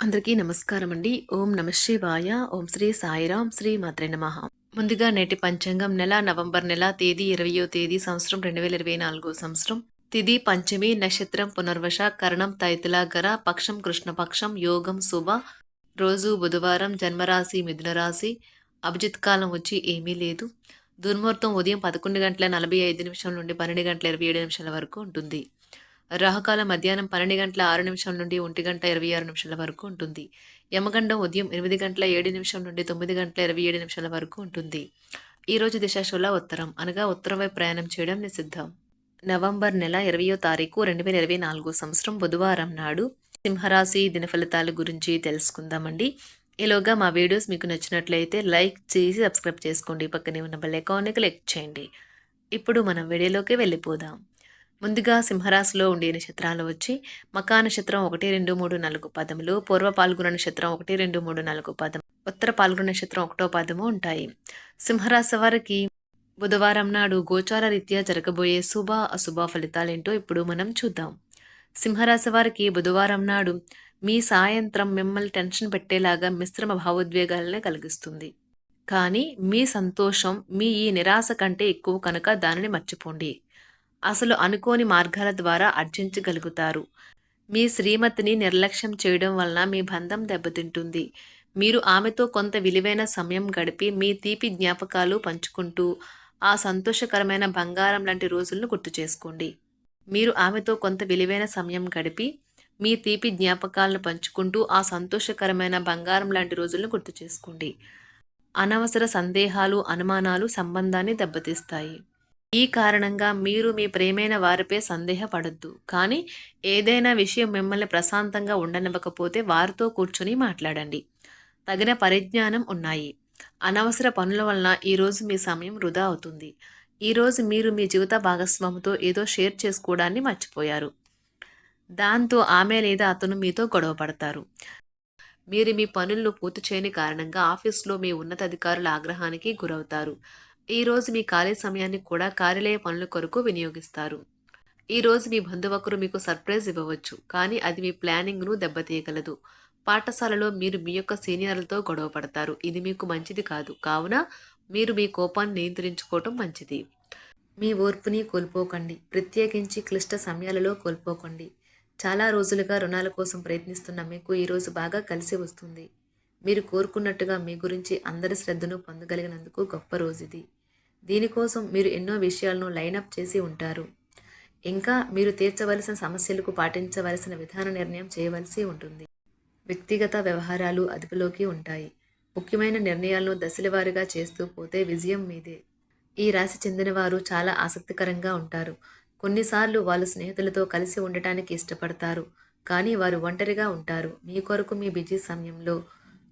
అందరికీ నమస్కారం అండి ఓం నమ శివాయ. ఓం శ్రీ సాయిరాం. శ్రీ మాత్రే నమ. ముందుగా నేటి పంచాంగం నెల నవంబర్ నెల తేదీ ఇరవయో తేదీ సంవత్సరం రెండు వేల ఇరవై నాలుగో సంవత్సరం. తిది పంచమి నక్షత్రం పునర్వశ కరణం తైతులాగర పక్షం కృష్ణపక్షం యోగం శుభ. రోజు బుధవారం జన్మరాశి మిథునరాశి అభిజిత్ కాలం వచ్చి ఏమీ లేదు. దుర్ముహూర్తం ఉదయం పదకొండు గంటల నలభై ఐదు నిమిషం నుండి పన్నెండు గంటల ఇరవై ఏడు నిమిషాల వరకు ఉంటుంది. రాహుకాలం మధ్యాహ్నం పన్నెండు గంటల ఆరు నిమిషం నుండి ఒంటి గంట ఇరవై ఆరు నిమిషాల వరకు ఉంటుంది. యమగండం ఉదయం ఎనిమిది గంటల ఏడు నిమిషం నుండి తొమ్మిది గంటల ఇరవై ఏడు నిమిషాల వరకు ఉంటుంది. ఈరోజు దిశాశుల ఉత్తరం. అనగా ఉత్తరం వైపు ప్రయాణం చేయడం నిషిద్ధం. నవంబర్ నెల ఇరవయో తారీఖు రెండు వేల ఇరవై నాలుగు సంవత్సరం బుధవారం నాడు సింహరాశి దినఫలితాల గురించి తెలుసుకుందామండి. ఈలోగా మా వీడియోస్ మీకు నచ్చినట్లయితే లైక్ చేసి సబ్స్క్రైబ్ చేసుకోండి. పక్కనే ఉన్న బెల్ ఐకాన్ని క్లిక్ చేయండి. ఇప్పుడు మనం వీడియోలోకి వెళ్ళిపోదాం. ముందుగా సింహరాశిలో ఉండే నక్షత్రాలు వచ్చి మకా నక్షత్రం ఒకటి రెండు మూడు నాలుగు పదములు పూర్వ పాల్గొన నక్షత్రం ఒకటి రెండు మూడు నాలుగు పదం ఉత్తర పాల్గొన నక్షత్రం ఒకటో పదము ఉంటాయి. సింహరాశి వారికి బుధవారం నాడు గోచార రీత్యా జరగబోయే శుభ అశుభ ఫలితాలేంటో ఇప్పుడు మనం చూద్దాం. సింహరాశి వారికి బుధవారం నాడు మీ సాయంత్రం మిమ్మల్ని టెన్షన్ పెట్టేలాగా మిశ్రమ భావోద్వేగాలనే కలిగిస్తుంది. కానీ మీ సంతోషం మీ ఈ నిరాశ కంటే ఎక్కువ కనుక దానిని మర్చిపోండి. అసలు అనుకోని మార్గాల ద్వారా అర్జించగలుగుతారు. మీ శ్రీమతిని నిర్లక్ష్యం చేయడం వలన మీ బంధం దెబ్బతింటుంది. మీరు ఆమెతో కొంత విలువైన సమయం గడిపి మీ తీపి జ్ఞాపకాలు పంచుకుంటూ ఆ సంతోషకరమైన బంగారం లాంటి రోజులను గుర్తు చేసుకోండి. మీరు ఆమెతో కొంత విలువైన సమయం గడిపి మీ తీపి జ్ఞాపకాలను పంచుకుంటూ ఆ సంతోషకరమైన బంగారం లాంటి రోజులను గుర్తు చేసుకోండి. అనవసర సందేహాలు అనుమానాలు సంబంధాన్ని దెబ్బతీస్తాయి. ఈ కారణంగా మీరు మీ ప్రేమైన వారిపై సందేహపడద్దు. కానీ ఏదైనా విషయం మిమ్మల్ని ప్రశాంతంగా ఉండనివ్వకపోతే వారితో కూర్చొని మాట్లాడండి. తగిన పరిజ్ఞానం ఉన్నాయి. అనవసర పనుల వలన ఈరోజు మీ సమయం వృధా అవుతుంది. ఈరోజు మీరు మీ జీవిత భాగస్వామితో ఏదో షేర్ చేసుకోవడాన్ని మర్చిపోయారు. దాంతో ఆమె లేదా అతను మీతో గొడవ పడతారు. మీరు మీ పనులను పూర్తి చేయని కారణంగా ఆఫీస్లో మీ ఉన్నతాధికారుల ఆగ్రహానికి గురవుతారు. ఈరోజు మీ ఖాళీ సమయాన్ని కూడా కార్యాలయ పనుల కొరకు వినియోగిస్తారు. ఈరోజు మీ బంధువకరు మీకు సర్ప్రైజ్ ఇవ్వవచ్చు కానీ అది మీ ప్లానింగ్ను దెబ్బతీయగలదు. పాఠశాలలో మీరు మీ యొక్క సీనియర్లతో గొడవ పడతారు. ఇది మీకు మంచిది కాదు. కావున మీరు మీ కోపాన్ని నియంత్రించుకోవటం మంచిది. మీ ఓర్పుని కోల్పోకండి. ప్రత్యేకించి క్లిష్ట సమయాలలో కోల్పోకండి. చాలా రోజులుగా రుణాల కోసం ప్రయత్నిస్తున్న మీకు ఈరోజు బాగా కలిసి వస్తుంది. మీరు కోరుకున్నట్టుగా మీ గురించి అందరి శ్రద్ధను పొందగలిగినందుకు గొప్ప రోజు ఇది. దీనికోసం మీరు ఎన్నో విషయాలను లైనప్ చేసి ఉంటారు. ఇంకా మీరు తీర్చవలసిన సమస్యలకు పాటించవలసిన విధాన నిర్ణయం చేయవలసి ఉంటుంది. వ్యక్తిగత వ్యవహారాలు అదుపులోకి ఉంటాయి. ముఖ్యమైన నిర్ణయాలను దశలవారీగా చేస్తూ పోతే విజయం మీదే. ఈ రాశి చెందినవారు చాలా ఆసక్తికరంగా ఉంటారు. కొన్నిసార్లు వాళ్ళు స్నేహితులతో కలిసి ఉండటానికి ఇష్టపడతారు. కానీ వారు ఒంటరిగా ఉంటారు. మీ కొరకు మీ బిజీ సమయంలో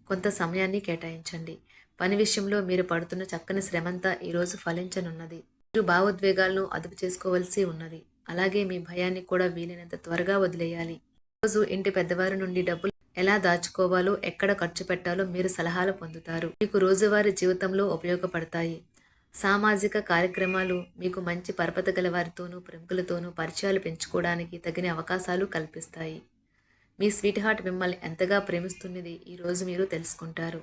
కొంత సమయాన్ని కేటాయించండి. పని విషయంలో మీరు పడుతున్న చక్కని శ్రమంతా ఈరోజు ఫలించనున్నది. మీరు భావోద్వేగాలను అదుపు చేసుకోవలసి ఉన్నది. అలాగే మీ భయాన్ని కూడా వీలైనంత త్వరగా వదిలేయాలి. రోజు ఇంటి పెద్దవారి నుండి డబ్బులు ఎలా దాచుకోవాలో ఎక్కడ ఖర్చు పెట్టాలో మీరు సలహాలు పొందుతారు. మీకు రోజువారీ జీవితంలో ఉపయోగపడతాయి. సామాజిక కార్యక్రమాలు మీకు మంచి పరపత గల వారితోనూ ప్రముఖులతోనూ పరిచయాలు పెంచుకోవడానికి తగిన అవకాశాలు కల్పిస్తాయి. మీ స్వీట్ హార్ట్ మిమ్మల్ని ఎంతగా ప్రేమిస్తున్నది ఈరోజు మీరు తెలుసుకుంటారు.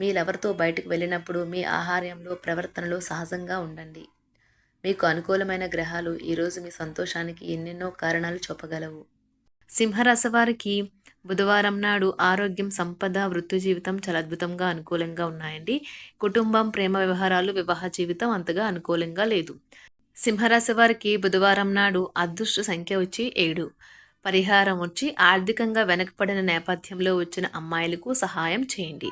మీ లవర్తో బయటకు వెళ్ళినప్పుడు మీ ఆహార్యంలో ప్రవర్తనలో సహజంగా ఉండండి. మీకు అనుకూలమైన గ్రహాలు ఈరోజు మీ సంతోషానికి ఎన్నెన్నో కారణాలు చూపగలవు. సింహరసవారికి బుధవారం నాడు ఆరోగ్యం సంపద వృత్తి జీవితం చాలా అద్భుతంగా అనుకూలంగా ఉన్నాయండి. కుటుంబం ప్రేమ వ్యవహారాలు వివాహ జీవితం అంతగా అనుకూలంగా లేదు. సింహరాశి వారికి బుధవారం నాడు అదృష్ట సంఖ్య వచ్చి ఏడు. పరిహారం వచ్చి ఆర్థికంగా వెనకపడిన నేపథ్యంలో వచ్చిన అమ్మాయిలకు సహాయం చేయండి.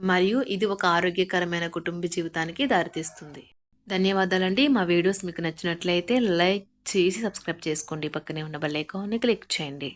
మరియు ఇది ఒక ఆరోగ్యకరమైన కుటుంబ జీవితానికి దారితీస్తుంది. ధన్యవాదాలండి. మా వీడియోస్ మీకు నచ్చినట్లయితే లైక్ చేసి సబ్స్క్రైబ్ చేసుకోండి. పక్కనే ఉన్న బెల్ ఐకాన్ని క్లిక్ చేయండి.